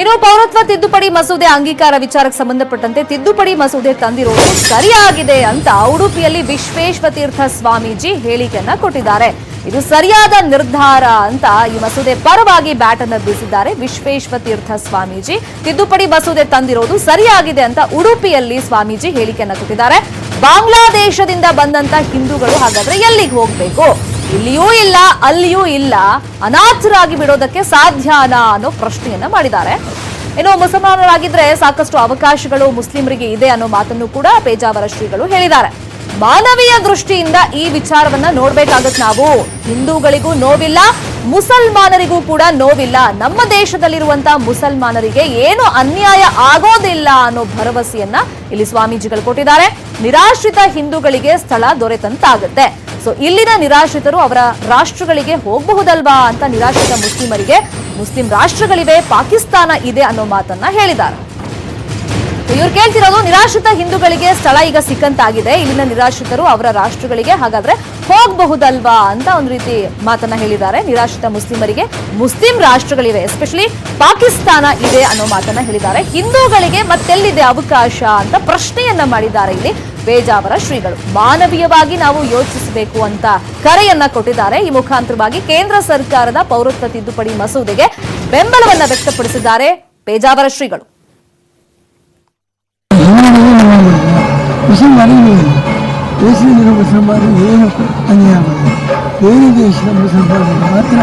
ಇನ್ನು ಪೌರತ್ವ ತಿದ್ದುಪಡಿ ಮಸೂದೆ ಅಂಗೀಕಾರ ವಿಚಾರಕ್ಕೆ ಸಂಬಂಧಪಟ್ಟಂತೆ ತಿದ್ದುಪಡಿ ಮಸೂದೆ ತಂದಿರೋದು ಸರಿಯಾಗಿದೆ ಅಂತ ಉಡುಪಿಯಲ್ಲಿ ವಿಶ್ವೇಶ್ವ ತೀರ್ಥ ಸ್ವಾಮೀಜಿ ಹೇಳಿಕೆಯನ್ನ ಕೊಟ್ಟಿದ್ದಾರೆ. ಇದು ಸರಿಯಾದ ನಿರ್ಧಾರ ಅಂತ ಈ ಮಸೂದೆ ಪರವಾಗಿ ಬ್ಯಾಟ್ ಅನ್ನ ಬೀಸಿದ್ದಾರೆ. ವಿಶ್ವೇಶ್ವ ತೀರ್ಥ ಸ್ವಾಮೀಜಿ ತಿದ್ದುಪಡಿ ಮಸೂದೆ ತಂದಿರೋದು ಸರಿಯಾಗಿದೆ ಅಂತ ಉಡುಪಿಯಲ್ಲಿ ಸ್ವಾಮೀಜಿ ಹೇಳಿಕೆಯನ್ನ ಕೊಟ್ಟಿದ್ದಾರೆ. ಬಾಂಗ್ಲಾದೇಶದಿಂದ ಬಂದಂತ ಹಿಂದೂಗಳು ಹಾಗಾದ್ರೆ ಎಲ್ಲಿಗೆ ಹೋಗ್ಬೇಕು? ಇಲ್ಲಿಯೂ ಇಲ್ಲ, ಅಲ್ಲಿಯೂ ಇಲ್ಲ. ಅನಾಥರಾಗಿ ಬಿಡೋದಕ್ಕೆ ಸಾಧ್ಯನಾ ಅನ್ನೋ ಪ್ರಶ್ನೆಯನ್ನ ಮಾಡಿದ್ದಾರೆ. ಇನ್ನು ಮುಸಲ್ಮಾನರಾಗಿದ್ರೆ ಸಾಕಷ್ಟು ಅವಕಾಶಗಳು ಮುಸ್ಲಿಮರಿಗೆ ಇದೆ ಅನ್ನೋ ಮಾತನ್ನು ಕೂಡ ಪೇಜಾವರ ಶ್ರೀಗಳು ಹೇಳಿದ್ದಾರೆ. ಮಾನವೀಯ ದೃಷ್ಟಿಯಿಂದ ಈ ವಿಚಾರವನ್ನ ನೋಡ್ಬೇಕಾಗತ್ ನಾವು. ಹಿಂದೂಗಳಿಗೂ ನೋವಿಲ್ಲ, ಮುಸಲ್ಮಾನರಿಗೂ ಕೂಡ ನೋವಿಲ್ಲ. ನಮ್ಮ ದೇಶದಲ್ಲಿರುವಂತಹ ಮುಸಲ್ಮಾನರಿಗೆ ಏನು ಅನ್ಯಾಯ ಆಗೋದಿಲ್ಲ ಅನ್ನೋ ಭರವಸೆಯನ್ನ ಇಲ್ಲಿ ಸ್ವಾಮೀಜಿಗಳು ಕೊಟ್ಟಿದ್ದಾರೆ. ನಿರಾಶ್ರಿತ ಹಿಂದೂಗಳಿಗೆ ಸ್ಥಳ ದೊರೆತಂತಾಗುತ್ತೆ. ಸೊ ಇಲ್ಲಿನ ನಿರಾಶ್ರಿತರು ಅವರ ರಾಷ್ಟ್ರಗಳಿಗೆ ಹೋಗಬಹುದಲ್ವಾ ಅಂತ ನಿರಾಶ್ರಿತ ಮುಸ್ಲಿಮರಿಗೆ, ಮುಸ್ಲಿಂ ರಾಷ್ಟ್ರಗಳಿವೆ, ಪಾಕಿಸ್ತಾನ ಇದೆ ಅನ್ನೋ ಮಾತನ್ನ ಹೇಳಿದ್ದಾರೆ. ಇವ್ರು ಕೇಳ್ತಿರೋದು ನಿರಾಶ್ರಿತ ಹಿಂದೂಗಳಿಗೆ ಸ್ಥಳ ಈಗ ಸಿಕ್ಕಂತಾಗಿದೆ. ಇಲ್ಲಿನ ನಿರಾಶ್ರಿತರು ಅವರ ರಾಷ್ಟ್ರಗಳಿಗೆ ಹಾಗಾದ್ರೆ ಹೋಗಬಹುದಲ್ವಾ ಅಂತ ಒಂದು ರೀತಿ ಮಾತನ್ನ ಹೇಳಿದ್ದಾರೆ. ನಿರಾಶ್ರಿತ ಮುಸ್ಲಿಮರಿಗೆ ಮುಸ್ಲಿಂ ರಾಷ್ಟ್ರಗಳಿವೆ ಎಸ್ಪೆಷಲಿ ಪಾಕಿಸ್ತಾನ ಇದೆ ಅನ್ನೋ ಮಾತನ್ನ ಹೇಳಿದ್ದಾರೆ. ಹಿಂದೂಗಳಿಗೆ ಮತ್ತೆಲ್ಲಿದೆ ಅವಕಾಶ ಅಂತ ಪ್ರಶ್ನೆಯನ್ನ ಮಾಡಿದ್ದಾರೆ ಇಲ್ಲಿ. ಬೇಜಾವರ ಶ್ರೀಗಳು. ಮಾನವೀಯವಾಗಿ ನಾವು ಯೋಚಿಸಬೇಕು ಅಂತ ಕರೆಯನ್ನ ಕೊಟ್ಟಿದ್ದಾರೆ. ಈ ಮುಖಾಂತರವಾಗಿ ಕೇಂದ್ರ ಸರ್ಕಾರದ ಪೌರತ್ವ ತಿದ್ದುಪಡಿ ಮಸೂದೆಗೆ ಬೆಂಬಲವನ್ನ ವ್ಯಕ್ತಪಡಿಸಿದ್ದಾರೆ ಬೇಜಾವರ ಶ್ರೀಗಳು. ಮುಸಲ್ಮಾನಿಗೆ ದೇಶದಲ್ಲಿರುವ ಮುಸಲ್ಮಾನರಿಗೆ ಏನು ಅನ್ಯಾಯ ಆಗುವುದಿಲ್ಲ ಬೇರೆ ದೇಶದ ಮುಸಲ್ಮಾನರಿಗೆ ಮಾತ್ರ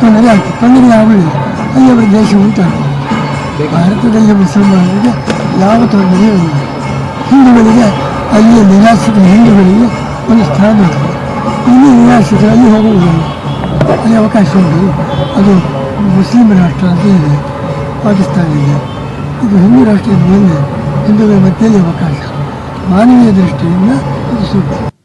ತೊಂದರೆ ಆಗ್ತದೆ ತೊಂದರೆ ಆಗುವುದಿಲ್ಲ ಅಲ್ಲಿ ಅವರ ದೇಶ ಉಂಟಾಗ್ತದೆ ಭಾರತದಲ್ಲಿ ಮುಸಲ್ಮಾನರಿಗೆ ಯಾವ ತೊಂದರೆಯೂ ಇಲ್ಲ. ಹಿಂದೂಗಳಿಗೆ ಅಲ್ಲಿಯ ನಿರಾಶ್ರಿತ ಹಿಂದೂಗಳಿಗೆ ಒಂದು ಸ್ಥಾನ ಬೇಕು. ಇಲ್ಲಿ ನಿರಾಶ್ರಿತರು ಅಲ್ಲಿ ಹೋಗುವುದಿಲ್ಲ. ಅಲ್ಲಿ ಅವಕಾಶ ಉಂಟು. ಅದು ಮುಸ್ಲಿಮ್ ರಾಷ್ಟ್ರ ಅಂತ ಇದೆ. ಪಾಕಿಸ್ತಾನ ಇದೆ. ಇದು ಹಿಂದೂ ರಾಷ್ಟ್ರದ ಮೇಲೆ ಹಿಂದೂಗಳ ಮಧ್ಯದಲ್ಲಿ ಅವಕಾಶ. ಮಾನವೀಯ ದೃಷ್ಟಿಯಿಂದ ಇದು ಸೂಕ್ತ.